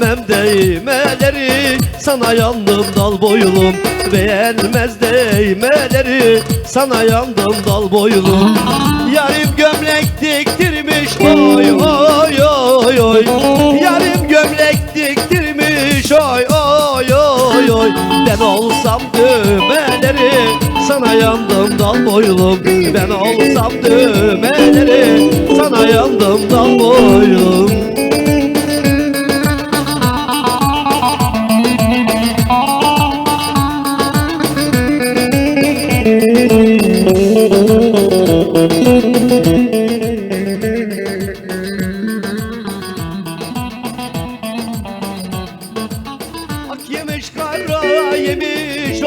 Beğenmem değmeleri sana yandım dal boylum. Beğenmez değmeleri sana yandım dal boylum. Yarim gömlek diktirmiş oy oy oy oy. Yarim gömlek diktirmiş oy oy oy oy. Ben olsam düğmeleri sana yandım dal boylum. Ben olsam düğmeleri sana yandım dal boylum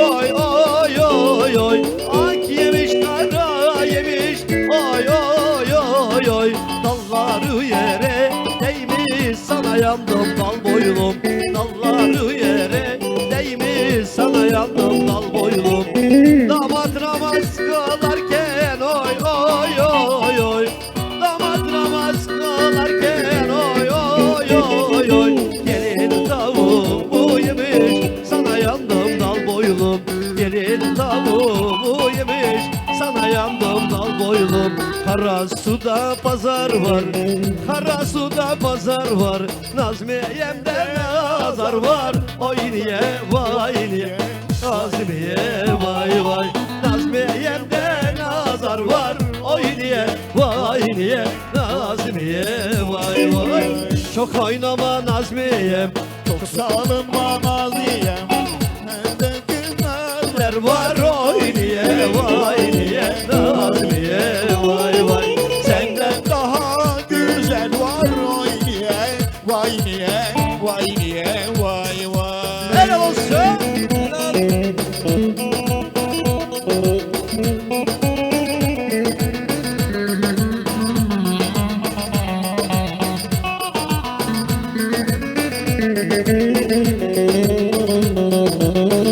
oy oy oy oy Ak yemiş kara yemiş. Oy oy oy Dalları yere değmiş sana yandım dal boylum. Dalları yere değmiş sana yandım dal boylum. Damat namaz kılarken suda pazar var Kara suda pazar var. Nazmiyemde nazar var Oy niye vay niye Nazmiye vay vay. Nazmiyemde nazar var Oy niye vay niye Nazmiye vay vay. Çok oynama Nazmiyem Çok salınma naziyem Vay niye Vay vay Helal olsun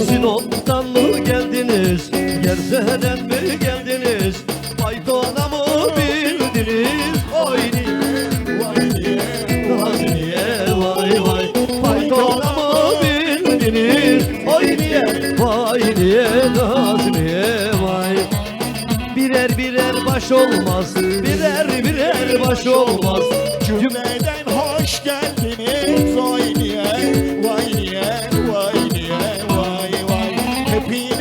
Sinop'tan mı geldiniz? Gerze'den mi geldiniz? baş olmaz. Birer birer baş olmaz. Cümleden hoş geldiniz. Vay niye, vay niye, vay niye, vay vay. Hepiniz